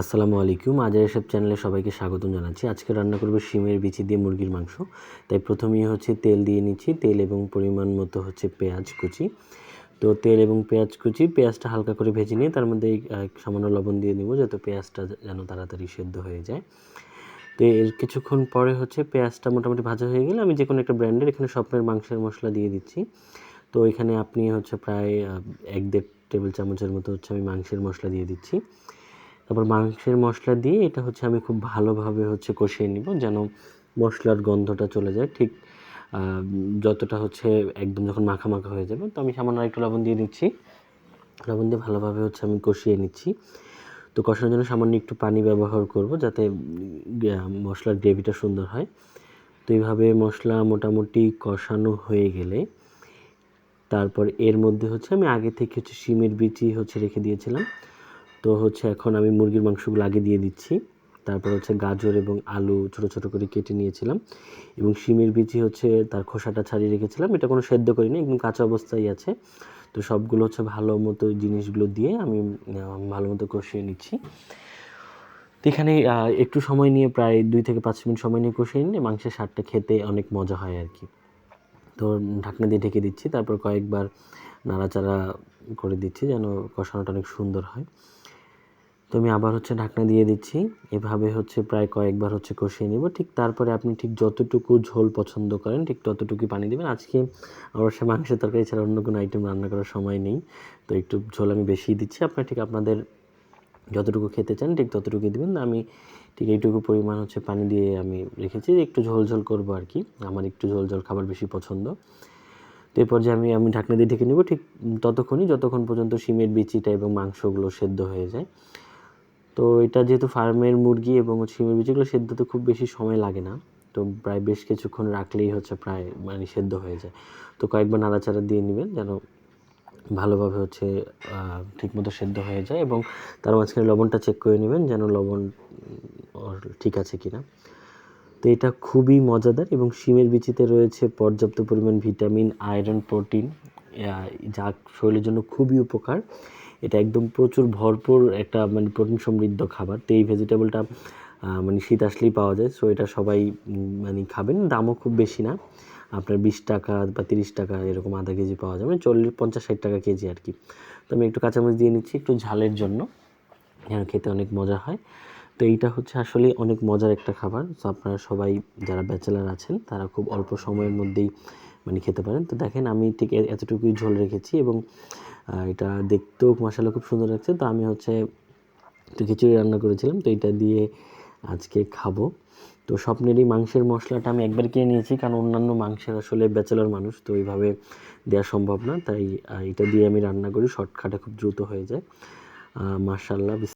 আসসালামু আলাইকুম। আজের এসব চ্যানেলে সবাইকে স্বাগতম জানাচ্ছি। আজকে রান্না করব শিমের বিচি দিয়ে মুরগির মাংস। তাই প্রথমেই হচ্ছে তেল দিয়ে নিচ্ছি। তেল এবং পরিমাণ মতো হচ্ছে পেঁয়াজ কুচি। তো তেল এবং পেঁয়াজ কুচি, পেঁয়াজটা হালকা করে ভেজে নিয়ে তার মধ্যে সামান্য লবণ দিয়ে নেব যাতে পেঁয়াজটা যেন তাড়াতাড়ি সেদ্ধ হয়ে যায়। তো এর কিছুক্ষণ পরে হচ্ছে পেঁয়াজটা মোটামুটি ভাজা হয়ে গেলে আমি যে কোনো একটা ব্র্যান্ডের এখানে স্বপ্নের মাংসের মশলা দিয়ে দিচ্ছি। তো এখানে আপনি হচ্ছে প্রায় এক দেড় টেবিল চামচের মতো হচ্ছে আমি মাংসের মশলা দিয়ে দিচ্ছি। তারপর মাংসের মশলা দিয়ে এটা হচ্ছে আমি খুব ভালোভাবে হচ্ছে কষিয়ে নিব যেন মশলার গন্ধটা চলে যায়। ঠিক যতটা হচ্ছে একদম যখন মাখা মাখা হয়ে যাবে। তো আমি সামান্য একটু লবণ দিয়ে দিচ্ছি। লবণ দিয়ে ভালোভাবে হচ্ছে আমি কষিয়ে নিচ্ছি। তো কষানোর জন্য সামান্য একটু পানি ব্যবহার করব যাতে মশলার গ্রেভিটা সুন্দর হয়। তো এইভাবে মশলা মোটামুটি কষানো হয়ে গেলে, তারপর এর মধ্যে হচ্ছে আমি আগে থেকে হচ্ছে শিমের বিচি হচ্ছে রেখে দিয়েছিলাম। তো হচ্ছে এখন আমি মুরগির মাংসগুলো আগে দিয়ে দিচ্ছি। তারপর হচ্ছে গাজর এবং আলু ছোট ছোট করে কেটে নিয়েছিলাম এবং শিমের বিচি হচ্ছে তার খোসাটা ছাড়িয়ে রেখেছিলাম। এটা কোনো সেদ্ধ করিনি, একদম কাঁচা অবস্থায় আছে। তো সবগুলো হচ্ছে ভালো মতো জিনিসগুলো দিয়ে আমি ভালো মতো কষিয়ে নিচ্ছি। তো এখানে একটু সময় নিয়ে প্রায় দুই থেকে পাঁচ মিনিট সময় নিয়ে কষিয়ে নিলে মাংসের স্বাদটা খেতে অনেক মজা হয় আর কি। তো ঢাকনা দিয়ে ঢেকে দিচ্ছি, তারপর কয়েকবার নাড়াচাড়া করে দিচ্ছি যেন কষানোটা অনেক সুন্দর হয়। তো আমি আবার হচ্ছে ঢাকনা দিয়ে দিচ্ছি। এভাবে হচ্ছে প্রায় কয়েকবার হচ্ছে কষিয়ে নিব। ঠিক তারপরে আপনি ঠিক যতটুকু ঝোল পছন্দ করেন, ঠিক ততটুকুই পানি দেবেন। আজকে অবশ্য মাংসের তরকারি ছাড়া অন্য কোনো আইটেম রান্না করার সময় নেই। তো একটু ঝোল আমি বেশি দিচ্ছি। আপনার ঠিক আপনাদের যতটুকু খেতে চান, ঠিক ততটুকুই দেবেন। আমি ঠিক এইটুকু পরিমাণ হচ্ছে পানি দিয়ে আমি রেখেছি। একটু ঝোল ঝোল করব আর কি। আমার একটু ঝোল খাবার বেশি পছন্দ। তো এরপর যে আমি আমি ঢাকনা দিয়ে ঢেকে নেব। ঠিক ততক্ষণই, যতক্ষণ পর্যন্ত শিমের বিচিটা এবং মাংসগুলো সেদ্ধ হয়ে যায়। তো এটা যেহেতু ফার্মের মুরগি এবং শিমের বিচিগুলো সেদ্ধতে খুব বেশি সময় লাগে না। তো প্রায় বেশ কিছুক্ষণ রাখলেই হচ্ছে প্রায় মানে সেদ্ধ হয়ে যায়। তো কয়েকবার নাড়াচাড়া দিয়ে নেবেন যেন ভালোভাবে হচ্ছে ঠিকমতো সেদ্ধ হয়ে যায় এবং তার মাঝখানে লবণটা চেক করে নেবেন যেন লবণ ঠিক আছে কিনা। তো এটা খুবই মজাদার এবং শিমের বিচিতে রয়েছে পর্যাপ্ত পরিমাণ ভিটামিন, আয়রন, প্রোটিন যা শরীরের জন্য খুবই উপকার। এটা একদম প্রচুর ভরপুর একটা মানে প্রোটিন সমৃদ্ধ খাবার। তো এই ভেজিটেবলটা মানে শীত আসলেই পাওয়া যায়। সো এটা সবাই মানে খাবেন। দামও খুব বেশি না। আপনার বিশ টাকা বা তিরিশ টাকা এরকম আধা কেজি পাওয়া যাবে। চল্লিশ, পঞ্চাশ, ষাট টাকা কেজি আর কি। তো আমি একটু কাঁচামরিচ দিয়ে নিচ্ছি, একটু ঝালের জন্য। যেন খেতে অনেক মজা হয়। তো এইটা হচ্ছে আসলে অনেক মজার একটা খাবার। তো আপনারা সবাই যারা ব্যাচেলার আছেন, তারা খুব অল্প সময়ের মধ্যেই মানে খেতে পারেন। তো দেখেন আমি ঠিক এতটুকুই ঝোল রেখেছি এবং এটা দেখতেও মশলা খুব সুন্দর লাগছে। তো আমি হচ্ছে একটু খিচুড়ি রান্না করেছিলাম, তো এটা দিয়ে আজকে খাব। তো স্বপ্নেরই মাংসের মশলাটা আমি একবার কিনে নিয়েছি, কারণ অন্যান্য মাংসের আসলে ব্যাচেলার মানুষ, তো এইভাবে দেওয়া সম্ভব না। তাই এটা দিয়ে আমি রান্না করি, শর্টকাটে খুব দ্রুত হয়ে যায়। মার্শাল্লাহ